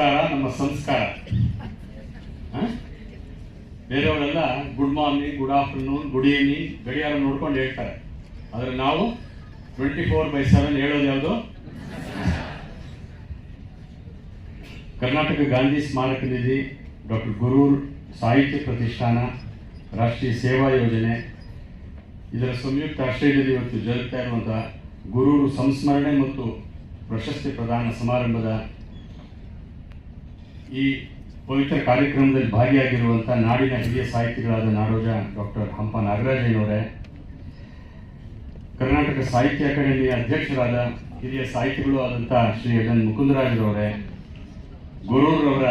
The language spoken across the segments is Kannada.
ನಮಸ್ಕಾರ ನಮ್ಮ ಸಂಸ್ಕಾರ? ಬೇರೆಯವರೆಲ್ಲ good morning, good afternoon, good evening, ಗಡಿಯಾರ ನೋಡ್ಕೊಂಡು ಹೇಳ್ತಾರೆ. ಆದರೆ ನಾವು ಟ್ವೆಂಟಿ ಫೋರ್ ಬೈ ಸೆವೆನ್ ಹೇಳೋದು ಯಾವುದು? ಕರ್ನಾಟಕ ಗಾಂಧಿ ಸ್ಮಾರಕ ನಿಧಿ, ಡಾಕ್ಟರ್ ಗುರೂರ್ ಸಾಹಿತ್ಯ ಪ್ರತಿಷ್ಠಾನ, ರಾಷ್ಟ್ರೀಯ ಸೇವಾ ಯೋಜನೆ. ಇದರ ಸಂಯುಕ್ತ ಆಶ್ರಯದಲ್ಲಿ ಇವತ್ತು ಜರುಗ್ತಾ ಇರುವಂತಹ ಗುರೂರು ಸಂಸ್ಮರಣೆ ಮತ್ತು ಪ್ರಶಸ್ತಿ ಪ್ರದಾನ ಸಮಾರಂಭದ ಈ ಪವಿತ್ರ ಕಾರ್ಯಕ್ರಮದಲ್ಲಿ ಭಾಗಿಯಾಗಿರುವಂಥ ನಾಡಿನ ಹಿರಿಯ ಸಾಹಿತಿಗಳಾದ ನಾಡೋಜ ಡಾಕ್ಟರ್ ಹಂಪ ನಾಗರಾಜಯ್ಯನವರೇ, ಕರ್ನಾಟಕ ಸಾಹಿತ್ಯ ಅಕಾಡೆಮಿಯ ಅಧ್ಯಕ್ಷರಾದ ಹಿರಿಯ ಸಾಹಿತಿಗಳು ಆದಂಥ ಶ್ರೀ ಎನ್ ಮುಕುಂದರಾಜರವರೇ ಗೊರೂರವರ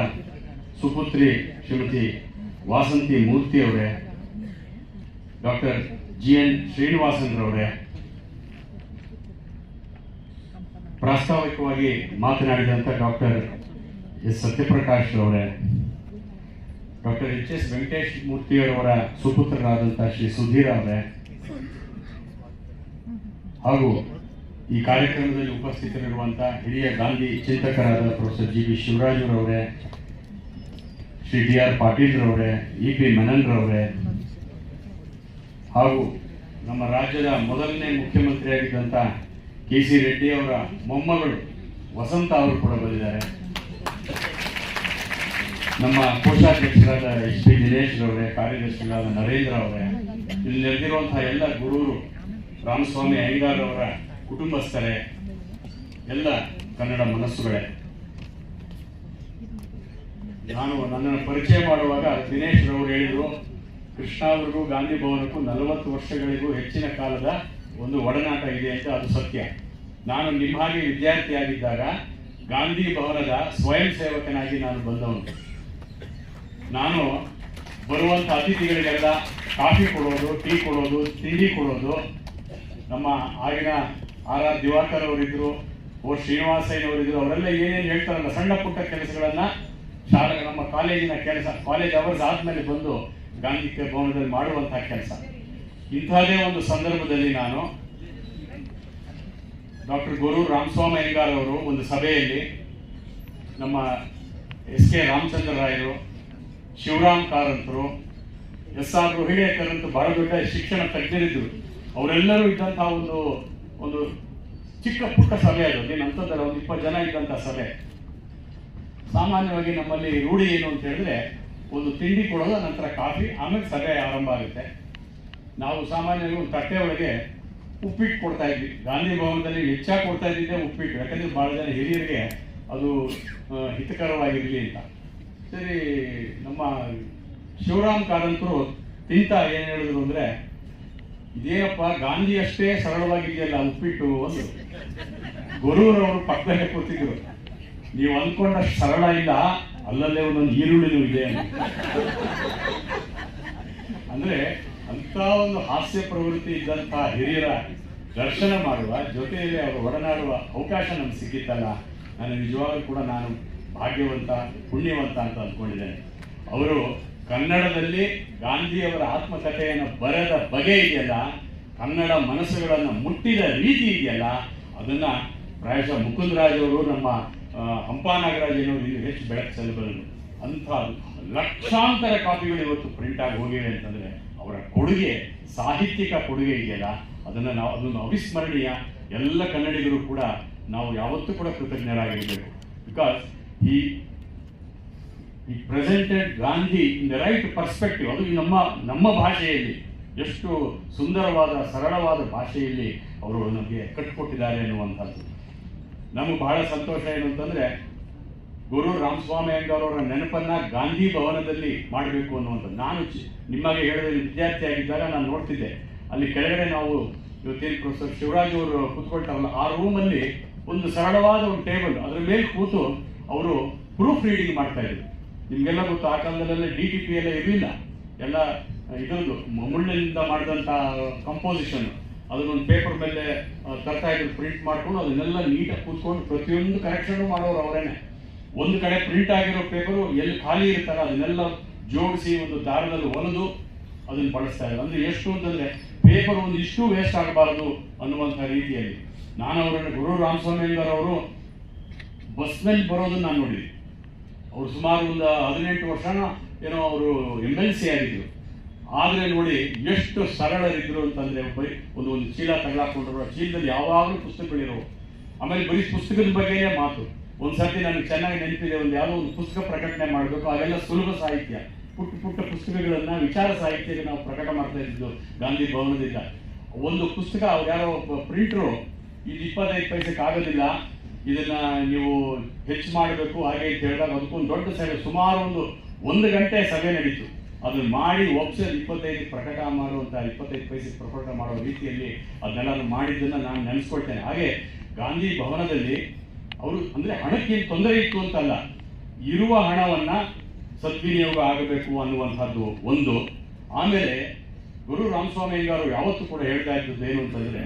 ಸುಪುತ್ರಿ ಶ್ರೀಮತಿ ವಾಸಂತಿ ಮೂರ್ತಿ ಅವರೇ ಡಾಕ್ಟರ್ ಜಿ ಎನ್ ಶ್ರೀನಿವಾಸನ್ರವರೇ ಪ್ರಾಸ್ತಾವಿಕವಾಗಿ ಮಾತನಾಡಿದಂಥ ಡಾಕ್ಟರ್ ಎಸ್ ಸತ್ಯಪ್ರಕಾಶ್ ಅವರೇ. ಡಾಕ್ಟರ್ ಎಚ್ ಎಸ್ ವೆಂಕಟೇಶ್ ಮೂರ್ತಿಯವರವರ ಸುಪುತ್ರರಾದಂತಹ ಶ್ರೀ ಸುಧೀರ್ ಅವರೇ. ಹಾಗೂ ಈ ಕಾರ್ಯಕ್ರಮದಲ್ಲಿ ಉಪಸ್ಥಿತರಿರುವಂಥ ಹಿರಿಯ ಗಾಂಧಿ ಚಿಂತಕರಾದ ಪ್ರೊಫೆಸರ್ ಜಿ ಬಿ ಶಿವರಾಜರವರೇ ಶ್ರೀ ಡಿ ಆರ್ ಪಾಟೀಲ್ರವರೇ ಇ ಪಿ ಮೆನನ್ರವರೇ ಹಾಗೂ ನಮ್ಮ ರಾಜ್ಯದ ಮೊದಲನೇ ಮುಖ್ಯಮಂತ್ರಿಯಾಗಿದ್ದಂಥ ಕೆ ಸಿ ರೆಡ್ಡಿ ಅವರ ಮೊಮ್ಮಗಳು ವಸಂತ ಅವರು ಕೂಡ ಬಂದಿದ್ದಾರೆ. ನಮ್ಮ ಕೋಶಾಧ್ಯಕ್ಷರಾದ ಎಚ್ ಪಿ ದಿನೇಶ್ ಅವರೇ ಕಾರ್ಯದರ್ಶಿಗಳಾದ ನರೇಂದ್ರ ಅವರೇ ಇಲ್ಲಿ ನೆರೆದಿರುವಂತಹ ಎಲ್ಲ ಗುರೂರು ರಾಮಸ್ವಾಮಿ ಅಯ್ಯಂಗಾರ್ ಅವರ ಕುಟುಂಬಸ್ಥರೇ, ಎಲ್ಲ ಕನ್ನಡ ಮನಸ್ಸುಗಳೇ. ನಾನು ನನ್ನನ್ನು ಪರಿಚಯ ಮಾಡುವಾಗ ದಿನೇಶ್ ರವರು ಹೇಳಿದರು, ಕೃಷ್ಣ ಅವ್ರಿಗೂ, ಗಾಂಧಿ ಭವನಕ್ಕೂ ನಲವತ್ತು ವರ್ಷಗಳಿಗೂ ಹೆಚ್ಚಿನ ಕಾಲದ ಒಂದು ಒಡನಾಟ ಇದೆ ಅಂತ ಅದು ಸತ್ಯ. ನಾನು ನಿಮ್ಮ ಹಾಗೆ ವಿದ್ಯಾರ್ಥಿಯಾಗಿದ್ದಾಗ ಗಾಂಧಿ ಭವನದ ಸ್ವಯಂ ಸೇವಕನಾಗಿ ನಾನು ಬಂದವನು. ನಾನು ಬರುವಂಥ ಅತಿಥಿಗಳಿಗೆಲ್ಲ ಕಾಫಿ ಕೊಡೋದು, ಟೀ ಕೊಡೋದು, ತಿಂಡಿ ಕೊಡೋದು. ನಮ್ಮ ಆಗಿನ ಆರ್ ಆರ್ ದಿವಾಕರ್ ಅವರಿದ್ರು, ಓ ಶ್ರೀನಿವಾಸಯ್ಯನವರಿದ್ರು ಅವರೆಲ್ಲ ಏನೇನು ಹೇಳ್ತಾರಲ್ಲ, ಸಣ್ಣ ಪುಟ್ಟ ಕೆಲಸಗಳನ್ನ ಶಾಲೆ ನಮ್ಮ ಕಾಲೇಜಿನ ಕೆಲಸ, ಕಾಲೇಜ್ ಅವರ್ಸ್ ಆದಮೇಲೆ ಬಂದು ಗಾಂಧಿ ಭವನದಲ್ಲಿ ಮಾಡುವಂತಹ ಕೆಲಸ. ಇಂಥದೇ ಒಂದು ಸಂದರ್ಭದಲ್ಲಿ ನಾನು ಡಾಕ್ಟರ್ ಗುರು ರಾಮಸ್ವಾಮಿ ಅಯ್ಯಂಗಾರ್ ಅವರು ಒಂದು ಸಭೆಯಲ್ಲಿ ನಮ್ಮ ಎಸ್ ಕೆ ರಾಮಚಂದ್ರ ರಾಯರು ಶಿವರಾಮ್ ಕಾರಂತರು ಎಸ್ ಆರ್ ರೋಹಿಣೇಕರ್ ಅಂತ ಬಹಳ ದೊಡ್ಡ ಶಿಕ್ಷಣ ತಜ್ಞರಿದ್ದರು ಅವರೆಲ್ಲರೂ ಇದ್ದಂತಹ ಒಂದು ಒಂದು ಚಿಕ್ಕ ಪುಟ್ಟ ಸಭೆ ಅದು. ಅಂಥದ್ದಲ್ಲ ಒಂದು ಇಪ್ಪತ್ತು ಜನ ಇದ್ದಂಥ ಸಭೆ. ಸಾಮಾನ್ಯವಾಗಿ ನಮ್ಮಲ್ಲಿ ರೂಢಿ ಏನು ಅಂತ ಹೇಳಿದ್ರೆ, ಒಂದು ತಿಂಡಿ ಕೊಡೋದು, ನಂತರ ಕಾಫಿ, ಆಮೇಲೆ ಸಭೆ ಆರಂಭ ಆಗುತ್ತೆ. ನಾವು ಸಾಮಾನ್ಯವಾಗಿ ಒಂದು ತಟ್ಟೆ ಒಳಗೆ ಉಪ್ಪಿಟ್ಟು ಕೊಡ್ತಾ ಇದ್ವಿ. ಗಾಂಧಿ ಭವನದಲ್ಲಿ ಹೆಚ್ಚಾಗಿ ಕೊಡ್ತಾ ಇದ್ದಿದ್ದೆ ಉಪ್ಪಿಟ್ಟು. ಯಾಕಂದ್ರೆ ಬಹಳ ಜನ ಹಿರಿಯರಿಗೆ ಅದು ಹಿತಕರವಾಗಿರಲಿ ಅಂತ. ಸರಿ, ನಮ್ಮ ಶಿವರಾಮ್ ಕಾರಂತರು ತಿಂತ ಏನು ಹೇಳಿದ್ರು ಅಂದ್ರೆ, ಇದೇನಪ್ಪ ಗಾಂಧಿ ಅಷ್ಟೇ ಸರಳವಾಗಿದೆಯಲ್ಲ ಉಪ್ಪಿಟ್ಟು ಒಂದು ಗುರುರವರು ಪಕ್ಕದಲ್ಲೇ ಕೂತಿದ್ರು ನೀವು ಅಂದ್ಕೊಂಡಷ್ಟು ಸರಳ ಇಲ್ಲ, ಅಲ್ಲಲ್ಲೇ ಒಂದೊಂದು ಈರುಳ್ಳಿನೂ ಇದೆ. ಅಂದ್ರೆ ಅಂತ ಒಂದು ಹಾಸ್ಯ ಪ್ರವೃತ್ತಿ ಇದ್ದಂಥ ಹಿರಿಯರ ದರ್ಶನ ಮಾಡುವ, ಜೊತೆಯಲ್ಲಿ ಅವರು ಒಡನಾಡುವ ಅವಕಾಶ ನಮ್ಗೆ ಸಿಕ್ಕಿತ್ತಲ್ಲ ನಾನು ನಿಜವಾಗ್ಲೂ ಕೂಡ ನಾನು ಭಾಗ್ಯವಂತ, ಪುಣ್ಯವಂತ ಅಂತ ಅಂದ್ಕೊಂಡಿದ್ದೇನೆ ಅವರು ಕನ್ನಡದಲ್ಲಿ ಗಾಂಧಿಯವರ ಆತ್ಮಕಥೆಯನ್ನು ಬರೆದ ಬಗೆ ಇದೆಯಲ್ಲ, ಕನ್ನಡ ಮನಸ್ಸುಗಳನ್ನು ಮುಟ್ಟಿದ ರೀತಿ ಇದೆಯಲ್ಲ, ಅದನ್ನ ಪ್ರಾಯಶಃ ಮುಕುಂದರಾಜ್ ಅವರು ನಮ್ಮ ಹಂಪ ನಾಗರಾಜನವರು ಇಲ್ಲಿ ಹೆಚ್ಚು ಬೆಳಕು ಚೆಲ್ಲಬಲ್ಲರು ಅಂಥ ಲಕ್ಷಾಂತರ ಕಾಪಿಗಳು ಇವತ್ತು ಪ್ರಿಂಟ್ ಆಗಿ ಹೋಗಿವೆ ಅಂತಂದ್ರೆ ಅವರ ಕೊಡುಗೆ, ಸಾಹಿತ್ಯಿಕ ಕೊಡುಗೆ ಇದೆಯಲ್ಲ, ಅದನ್ನು ನಾವು, ಅದೊಂದು ಅವಿಸ್ಮರಣೀಯ ಎಲ್ಲ ಕನ್ನಡಿಗರು ಕೂಡ ನಾವು ಯಾವತ್ತೂ ಕೂಡ ಕೃತಜ್ಞರಾಗಿರಬೇಕು. ಬಿಕಾಸ್ ಈ ಈ presented Gandhi in the right perspective ಅದು ನಮ್ಮ ನಮ್ಮ ಭಾಷೆಯಲ್ಲಿ, ಎಷ್ಟು ಸುಂದರವಾದ, ಸರಳವಾದ ಭಾಷೆಯಲ್ಲಿ ಅವರು ನಮಗೆ ಕಟ್ಟಿಕೊಟ್ಟಿದ್ದಾರೆ ಅನ್ನುವಂಥದ್ದು. ನಮಗೆ ಬಹಳ ಸಂತೋಷ ಏನು ಅಂತಂದರೆ, ಗುರು ರಾಮಸ್ವಾಮಿ ಅಯ್ಯಂಗಾರ್ ಅವರ ನೆನಪನ್ನ ಗಾಂಧಿ ಭವನದಲ್ಲಿ ಮಾಡಬೇಕು ಅನ್ನುವಂಥದ್ದು. ನಾನು ನಿಮಗೆ ಹೇಳಿದ ವಿದ್ಯಾರ್ಥಿ ಆಗಿದ್ದಾಗ ನಾನು ನೋಡ್ತಿದ್ದೆ. ಅಲ್ಲಿ ಕೆಳಗಡೆ ನಾವು ಇವತ್ತೇನು ಪ್ರೊಫೆಸರ್ ಶಿವರಾಜ್ ಅವರು ಕೂತ್ಕೊಳ್ತಾರಲ್ಲ, ಆ ರೂಮಲ್ಲಿ ಒಂದು ಸರಳವಾದ ಒಂದು ಟೇಬಲ್, ಅದರ ಮೇಲೆ ಕೂತು ಅವರು ಪ್ರೂಫ್ ರೀಡಿಂಗ್ ಮಾಡ್ತಾ ಇದ್ರು. ನಿಮಗೆಲ್ಲ ಗೊತ್ತು, ಆ ಕಾಲದಲ್ಲೆಲ್ಲ ಡಿ ಟಿ ಪಿ ಎಲ್ಲ ಇರಲಿಲ್ಲ. ಎಲ್ಲ, ಇದೊಂದು ಮುಳ್ಳಿನಿಂದ ಮಾಡಿದಂಥ ಕಂಪೋಸಿಷನ್ ಅದನ್ನೊಂದು ಪೇಪರ್ ಮೇಲೆ ತರ್ತಾ ಇದ್ರು ಪ್ರಿಂಟ್ ಮಾಡ್ಕೊಂಡು ಅದನ್ನೆಲ್ಲ ನೀಟಾಗಿ ಕೂತ್ಕೊಂಡು ಪ್ರತಿಯೊಂದು ಕರೆಕ್ಷನ್ ಮಾಡೋರು ಅವರೇನೆ. ಒಂದು ಕಡೆ ಪ್ರಿಂಟ್ ಆಗಿರೋ ಪೇಪರು ಎಲ್ಲಿ ಖಾಲಿ ಇರ್ತಾರೋ ಅದನ್ನೆಲ್ಲ ಜೋಡಿಸಿ ಒಂದು ದಾರದಲ್ಲಿ ಹೊಲಿದು ಅದನ್ನು ಬಳಸ್ತಾ ಇದ್ದಾರೆ ಅಂದ್ರೆ ಎಷ್ಟು ಅಂತಂದ್ರೆ ಪೇಪರ್ ಒಂದು ಇಷ್ಟು ವೇಸ್ಟ್ ಆಗಬಾರದು ಅನ್ನುವಂಥ ರೀತಿಯಲ್ಲಿ. ನಾನು ಅವರನ್ನು ಗುರು ರಾಮಸ್ವಾಮಿ ಅವರು ಬಸ್ನಲ್ಲಿ ಬರೋದನ್ನು ನಾನು ನೋಡಿದ್ದೀನಿ ಅವರು ಸುಮಾರು ಒಂದು ಹದಿನೆಂಟು ವರ್ಷನ ಏನೋ ಅವರು ಎಂ ಎಲ್ ಸಿ ಆಗಿದ್ರು. ಆದರೆ ನೋಡಿ ಎಷ್ಟು ಸರಳರಿದ್ರು ಅಂತಂದ್ರೆ ಬರೀ ಒಂದು ಒಂದು ಚೀಲ ತಗೊಳಾಕೊಂಡ್ರು ಆ ಚೀಲದಲ್ಲಿ ಯಾವಾಗಲೂ ಪುಸ್ತಕಗಳಿರೋ ಆಮೇಲೆ ಬರೀ ಪುಸ್ತಕದ ಬಗ್ಗೆಯೇ ಮಾತು. ಒಂದ್ಸರ್ತಿ ನನಗೆ ಚೆನ್ನಾಗಿ ನೆನಪಿದೆ, ಒಂದು ಯಾವುದೋ ಒಂದು ಪುಸ್ತಕ ಪ್ರಕಟಣೆ ಮಾಡಬೇಕು, ಅವೆಲ್ಲ ಸುಲಭ ಸಾಹಿತ್ಯ. ಪುಟ್ಟ ಪುಟ್ಟ ಪುಸ್ತಕಗಳನ್ನ, ವಿಚಾರ ಸಾಹಿತ್ಯಕ್ಕೆ ನಾವು ಪ್ರಕಟ ಮಾಡ್ತಾ ಇದ್ದು ಗಾಂಧಿ ಭವನದಿಂದ. ಒಂದು ಪುಸ್ತಕ ಅವ್ರು ಯಾರೋ ಪ್ರಿಂಟ್ರು ಇದು ಇಪ್ಪತ್ತೈದು ಪೈಸೆಗೆ ಆಗೋದಿಲ್ಲ. ಇದನ್ನ ನೀವು ಹೆಚ್ಚು ಮಾಡಬೇಕು. ಹಾಗೆ ಅಂತ ಹೇಳಿದಾಗ ಅದಕ್ಕೊಂದು ದೊಡ್ಡ ಸಭೆ, ಸುಮಾರು ಒಂದು ಒಂದು ಗಂಟೆ ಸಭೆ ನಡೀತು. ಅದನ್ನು ಮಾಡಿ ಒಪ್ಸಲ್ಲಿ ಇಪ್ಪತ್ತೈದು ಪ್ರಕಟ ಮಾಡುವಂಥ ಇಪ್ಪತ್ತೈದು ಪೈಸೆ ಪ್ರಕಟ ಮಾಡುವ ರೀತಿಯಲ್ಲಿ ಅದನ್ನೆಲ್ಲ ಮಾಡಿದ್ದನ್ನು ನಾನು ನೆನೆಸ್ಕೊಳ್ತೇನೆ. ಹಾಗೆ ಗಾಂಧಿ ಭವನದಲ್ಲಿ ಅವರು ಅಂದ್ರೆ ಹಣಕ್ಕೇನು ತೊಂದರೆ ಇತ್ತು ಅಂತಲ್ಲ, ಇರುವ ಹಣವನ್ನ ಸದ್ವಿನಿಯೋಗ ಆಗಬೇಕು ಅನ್ನುವಂಥದ್ದು ಒಂದು. ಆಮೇಲೆ ಗುರು ರಾಮಸ್ವಾಮಿ ಅವರು ಯಾವತ್ತೂ ಕೂಡ ಹೇಳ್ತಾ ಇದ್ದದ್ದು ಏನು ಅಂತಂದ್ರೆ,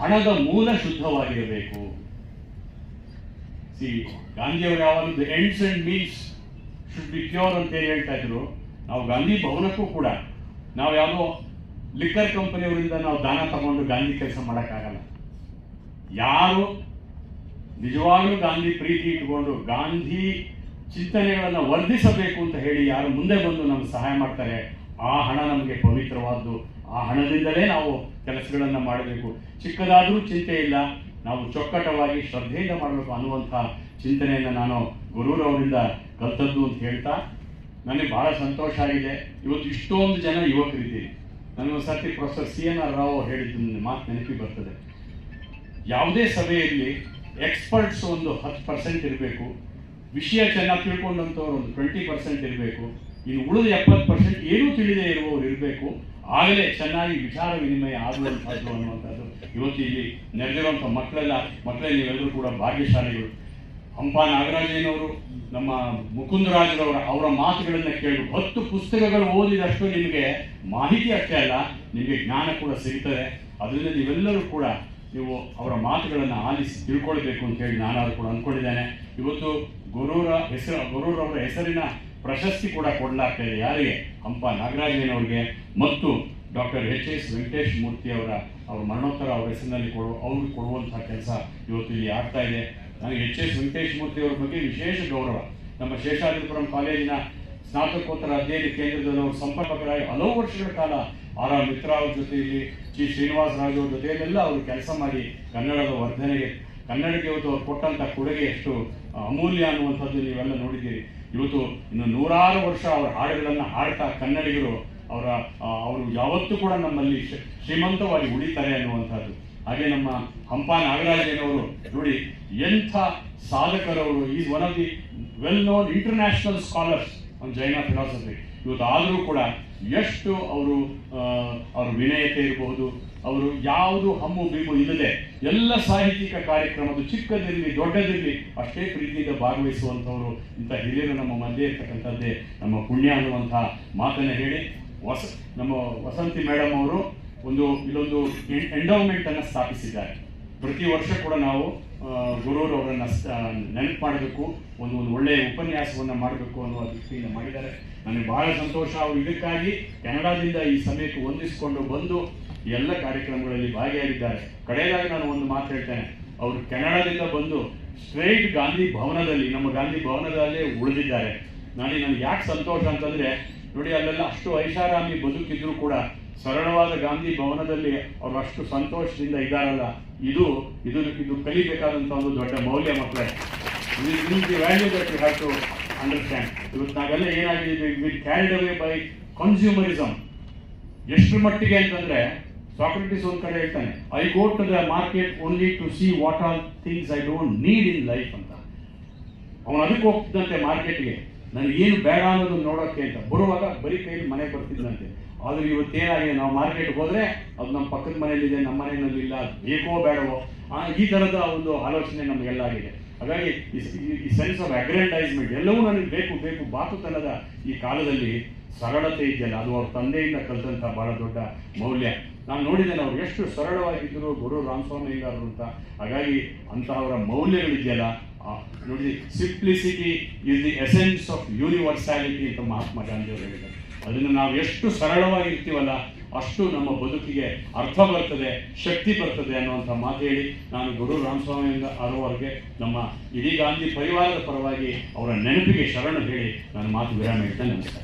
ಹಣದ ಮೂಲ ಶುದ್ಧವಾಗಿರಬೇಕು. ಸಿ ಗಾಂಧಿಯವರು ಯಾವಾಗಲೂ ends and means should be pure ಅಂತ ಹೇಳಿ ಹೇಳ್ತಾ ಇದ್ರು. ನಾವು ಗಾಂಧಿ ಭವನಕ್ಕೂ ಕೂಡ ನಾವು ಯಾವುದೋ ಲಿಕ್ಕರ್ ಕಂಪನಿಯವರಿಂದ ನಾವು ದಾನ ತಗೊಂಡು ಗಾಂಧಿ ಕೆಲಸ ಮಾಡೋಕ್ಕಾಗಲ್ಲ. ಯಾರು ನಿಜವಾಗ್ಲೂ ಗಾಂಧಿ ಪ್ರೀತಿ ಇಟ್ಕೊಂಡು ಗಾಂಧಿ ಚಿಂತನೆಗಳನ್ನು ವರ್ಧಿಸಬೇಕು ಅಂತ ಹೇಳಿ ಯಾರು ಮುಂದೆ ಬಂದು ನಮ್ಗೆ ಸಹಾಯ ಮಾಡ್ತಾರೆ, ಆ ಹಣ ನಮಗೆ ಪವಿತ್ರವಾದ್ದು. ಆ ಹಣದಿಂದಲೇ ನಾವು ಕೆಲಸಗಳನ್ನು ಮಾಡಬೇಕು. ಚಿಕ್ಕದಾದರೂ ಚಿಂತೆ ಇಲ್ಲ. ನಾವು ಚೊಕ್ಕಟವಾಗಿ ಶ್ರದ್ಧೆಯಿಂದ ಮಾಡಬೇಕು ಅನ್ನುವಂಥ ಚಿಂತನೆಯನ್ನು ನಾನು ಗುರುರವರಿಂದ ಕಲ್ತದ್ದು ಅಂತ ಹೇಳ್ತಾ, ನನಗೆ ಬಹಳ ಸಂತೋಷ ಆಗಿದೆ. ಇವತ್ತು ಇಷ್ಟೊಂದು ಜನ ಯುವಕರಿದ್ದೀರಿ. ಸರ್ತಿ professor C N R Rao ಹೇಳಿದ್ದು ನನ್ನ ಮಾತು ನೆನಪಿಗೆ ಬರ್ತದೆ. ಯಾವುದೇ ಸಭೆಯಲ್ಲಿ ಎಕ್ಸ್ಪರ್ಟ್ಸ್ ಒಂದು ಹತ್ತು ಪರ್ಸೆಂಟ್ ಇರಬೇಕು. ವಿಷಯ ಚೆನ್ನಾಗಿ ತಿಳ್ಕೊಂಡಂಥವ್ರು ಒಂದು ಟ್ವೆಂಟಿ ಪರ್ಸೆಂಟ್ ಇರಬೇಕು. ಇನ್ನು ಉಳಿದ ಎಪ್ಪತ್ತು ಪರ್ಸೆಂಟ್ ಏನೂ ತಿಳಿದೇ ಇರುವವರು ಇರಬೇಕು. ಆಗಲೇ ಚೆನ್ನಾಗಿ ವಿಚಾರ ವಿನಿಮಯ ಆಗುವಂಥದ್ದು ಅನ್ನುವಂಥದ್ದು ಇವತ್ತು ಇಲ್ಲಿ ನೆರೆದಿರುವಂಥ ಮಕ್ಕಳೆಲ್ಲ ಮಕ್ಕಳೇ ನೀವೆಲ್ಲರೂ ಕೂಡ ಭಾಗ್ಯಶಾಲಿಗಳು. ಹಂಪ ನಾಗರಾಜಯ್ಯನವರು, ನಮ್ಮ ಮುಕುಂದರಾಜರವರ ಅವರ ಮಾತುಗಳನ್ನು ಕೇಳಿ ಹತ್ತು ಪುಸ್ತಕಗಳು ಓದಿದಷ್ಟು ನಿಮಗೆ ಮಾಹಿತಿ ಅಷ್ಟೇ ಅಲ್ಲ, ನಿಮಗೆ ಜ್ಞಾನ ಕೂಡ ಸಿಗ್ತದೆ. ಅದರಿಂದ ನೀವೆಲ್ಲರೂ ಕೂಡ ನೀವು ಅವರ ಮಾತುಗಳನ್ನು ಆಲಿಸಿ ತಿಳ್ಕೊಳ್ಬೇಕು ಅಂತ ಹೇಳಿ ನಾನು ಕೂಡ ಅಂದ್ಕೊಂಡಿದ್ದೇನೆ. ಇವತ್ತು ಗುರೂರ ಹೆಸರು, ಗುರೂರವರ ಹೆಸರಿನ ಪ್ರಶಸ್ತಿ ಕೂಡ ಕೊಡಲಾಗ್ತಾ ಇದೆ ಯಾರಿಗೆ? ಹಂಪ ನಾಗರಾಜಯ್ಯನವರಿಗೆ. ಮತ್ತು doctor H S Venkatesh Murthy ಅವರ, ಅವ್ರ ಮರಣೋತ್ತರ ಅವ್ರ ಹೆಸರಿನಲ್ಲಿ ಕೊಡುವ ಅವ್ರಿಗೆ ಕೊಡುವಂತಹ ಕೆಲಸ ಇವತ್ತು ಇಲ್ಲಿ ಆಗ್ತಾ ಇದೆ. ನನಗೆ ಎಚ್ ಎಸ್ ವೆಂಕಟೇಶ್ ಮೂರ್ತಿ ಅವರ ಬಗ್ಗೆ ವಿಶೇಷ ಗೌರವ. ನಮ್ಮ ಶೇಷಾದ್ರಿಪುರಂ ಕಾಲೇಜಿನ ಸ್ನಾತಕೋತ್ತರ ಅಧ್ಯಯನ ಕೇಂದ್ರದಲ್ಲಿ ಅವರು ಸಂಪರ್ಕರಾಗಿ ಹಲವು ವರ್ಷಗಳ ಕಾಲ ಆರ್ ಆರ್ ಮಿತ್ರ ಅವ್ರ ಜೊತೆಯಲ್ಲಿ ಜಿ ಶ್ರೀನಿವಾಸ ರಾಜು ಅವ್ರ ಜೊತೆಯಲ್ಲೆಲ್ಲ ಅವರು ಕೆಲಸ ಮಾಡಿ ಕನ್ನಡದ ವರ್ಧನೆಗೆ, ಕನ್ನಡಕ್ಕೆ ಇವತ್ತು ಅವ್ರು ಕೊಟ್ಟಂತ ಕೊಡುಗೆ ಎಷ್ಟು ಅಮೂಲ್ಯ ಅನ್ನುವಂಥದ್ದು ನೀವೆಲ್ಲ ನೋಡಿದ್ದೀರಿ. ಇವತ್ತು ಇನ್ನು ನೂರಾರು ವರ್ಷ ಅವರ ಹಾಡುಗಳನ್ನು ಹಾಡ್ತಾ ಕನ್ನಡಿಗರು ಅವರ ಅವರು ಯಾವತ್ತೂ ಕೂಡ ನಮ್ಮಲ್ಲಿ ಶ್ರೀಮಂತವಾಗಿ ಉಳಿತಾರೆ ಅನ್ನುವಂಥದ್ದು. ಹಾಗೆ ನಮ್ಮ ಹಂಪ ನಾಗರಾಜನವರು ನೋಡಿ, ಎಂಥ ಸಾಧಕರವರು is one of the well known international scholars ಒಂದು ಜೈನ ಫಿಲಾಸಫಿ ಇವತ್ತು ಆದರೂ ಕೂಡ ಎಷ್ಟು ಅವರು ಅವ್ರ ವಿನಯತೆ ಇರಬಹುದು ಅವರು ಯಾವುದು ಹಮ್ಮು ಬೀಮು ಇಲ್ಲದೆ ಎಲ್ಲ ಸಾಹಿತ್ಯಿಕ ಕಾರ್ಯಕ್ರಮದ ಚಿಕ್ಕದಿರಲಿ, ದೊಡ್ಡದಿರಲಿ ಅಷ್ಟೇ ಪ್ರೀತಿಯಿಂದ ಭಾಗವಹಿಸುವಂಥವರು ಇಂಥ ಹಿರಿಯರು ನಮ್ಮ ಮಧ್ಯೆ ಇರ್ತಕ್ಕಂಥದ್ದೇ ನಮ್ಮ ಪುಣ್ಯ ಅನ್ನುವಂಥ ಮಾತನ್ನು ಹೇಳಿ ವಸ ನಮ್ಮ ವಸಂತಿ ಮೇಡಮ್ ಅವರು ಒಂದು ಇಲ್ಲೊಂದು ಎಂಡೌಮೆಂಟ್ ಅನ್ನು ಸ್ಥಾಪಿಸಿದ್ದಾರೆ. ಪ್ರತಿ ವರ್ಷ ಕೂಡ ನಾವು ಗುರುರವರನ್ನ ನೆನಪು ಮಾಡಬೇಕು, ಒಂದು ಒಂದು ಒಳ್ಳೆಯ ಉಪನ್ಯಾಸವನ್ನು ಮಾಡಬೇಕು ಅನ್ನುವ ದೃಷ್ಟಿಯಿಂದ ಮಾಡಿದ್ದಾರೆ. ನನಗೆ ಬಹಳ ಸಂತೋಷ. ಅವರು ಇದಕ್ಕಾಗಿ ಕೆನಡಾದಿಂದ ಈ ಸಮಯಕ್ಕೆ ಹೊಂದಿಸಿಕೊಂಡು ಬಂದು ಎಲ್ಲ ಕಾರ್ಯಕ್ರಮಗಳಲ್ಲಿ ಭಾಗಿಯಾಗಿದ್ದಾರೆ. ಕಡೆಯದಾಗಿ ನಾನು ಒಂದು ಮಾತು ಹೇಳ್ತೇನೆ. ಅವರು ಕೆನಡಾದಿಂದ ಬಂದು ಸ್ಟ್ರೈಟ್ ಗಾಂಧಿ ಭವನದಲ್ಲಿ, ನಮ್ಮ ಗಾಂಧಿ ಭವನದಲ್ಲೇ ಉಳಿದಿದ್ದಾರೆ. ನನಗೆ ನನಗೆ ಯಾಕೆ ಸಂತೋಷ ಅಂತಂದ್ರೆ ನೋಡಿ, ಅಲ್ಲೆಲ್ಲ ಅಷ್ಟು ಐಷಾರಾಮಿ ಬದುಕಿದ್ರು ಕೂಡ ಸರಳವಾದ ಗಾಂಧಿ ಭವನದಲ್ಲಿ ಅವರು ಅಷ್ಟು ಸಂತೋಷದಿಂದ ಇದ್ದಾರಲ್ಲ. ಇದು ಇದು ಇದು ಕಲಿಬೇಕಾದಂಥ ಒಂದು ದೊಡ್ಡ ಮೌಲ್ಯ ಮಕ್ಕಳೇ value that you have to understand ಇವತ್ತು ನಾವೆಲ್ಲ ಏನಾಗಿದೆ ಕ್ಯಾರಿಡ್ ಅವೇ ಬೈ ಕನ್ಸ್ಯೂಮರಿಸಮ್ ಎಷ್ಟು ಮಟ್ಟಿಗೆ ಅಂತಂದ್ರೆ ಸಾಕ್ರೆಟಿಸ್ ಒಂದ್ ಕಡೆ ಹೇಳ್ತಾನೆ I go to the market only to see what are things I don't need in life ಅಂತ. ಅವನು ಅದಕ್ಕೆ ಹೋಗ್ತಿದ್ದಂತೆ ಮಾರ್ಕೆಟ್ಗೆ ನನಗೆ ಏನು ಬೇಡ ಅನ್ನೋದನ್ನು ನೋಡೋಕ್ಕೆ ಅಂತ. ಬರುವಾಗ ಬರೀ ಕೈಯಲ್ಲಿ ಮನೆಗೆ ಬರ್ತಿದ್ದಂತೆ ಆದರೆ ಇವತ್ತೇನಾಗಿದೆ? ನಾವು ಮಾರ್ಕೆಟ್ಗೆ ಹೋದರೆ ಅದು ನಮ್ಮ ಪಕ್ಕದ ಮನೆಯಲ್ಲಿದೆ, ನಮ್ಮ ಮನೆಯಲ್ಲಿ ಇಲ್ಲ, ಬೇಕೋ ಬೇಡವೋ? ಈ ಥರದ ಒಂದು ಆಲೋಚನೆ ನಮಗೆಲ್ಲ ಆಗಿದೆ ಹಾಗಾಗಿ ಈ ಸೆನ್ಸ್ ಆಫ್ ಅಗ್ರೆಂಡೈಸ್ಮೆಂಟ್ ಎಲ್ಲವೂ ನನಗೆ ಬೇಕು ಬೇಕು. ಬಾತುತನದ ಈ ಕಾಲದಲ್ಲಿ ಸರಳತೆ ಇದೆಯಲ್ಲ. ಅದು ಅವ್ರ ತಂದೆಯಿಂದ ಕಲಿತಂಥ ಬಹಳ ದೊಡ್ಡ ಮೌಲ್ಯ. ನಾನು ನೋಡಿದ್ದೇನೆ, ಅವ್ರು ಎಷ್ಟು ಸರಳವಾಗಿದ್ದರು ಗುರು ರಾಮಸ್ವಾಮಿ ಅಂತ. ಹಾಗಾಗಿ ಅಂತಹವರ ಮೌಲ್ಯಗಳಿದೆಯಲ್ಲ ನೋಡಿ simplicity is the essence of universality ಅಂತ ಮಹಾತ್ಮ ಗಾಂಧಿ ಅವರು ಹೇಳಿದ್ದಾರೆ. ಅದನ್ನು ನಾವು ಎಷ್ಟು ಸರಳವಾಗಿರ್ತೀವಲ್ಲ ಅಷ್ಟು ನಮ್ಮ ಬದುಕಿಗೆ ಅರ್ಥ ಬರ್ತದೆ, ಶಕ್ತಿ ಬರ್ತದೆ ಅನ್ನುವಂಥ ಮಾತು ಹೇಳಿ ನಾನು ಗುರು ರಾಮಸ್ವಾಮಿಯಿಂದ ಅವರವರಿಗೆ ನಮ್ಮ ಇಡೀ ಗಾಂಧಿ ಪರಿವಾರದ ಪರವಾಗಿ ಅವರ ನೆನಪಿಗೆ ಶರಣು ಹೇಳಿ ನಾನು ಮಾತು ವಿರಾಮ ಇಡ್ತೇನೆ ನಮಸ್ಕಾರ.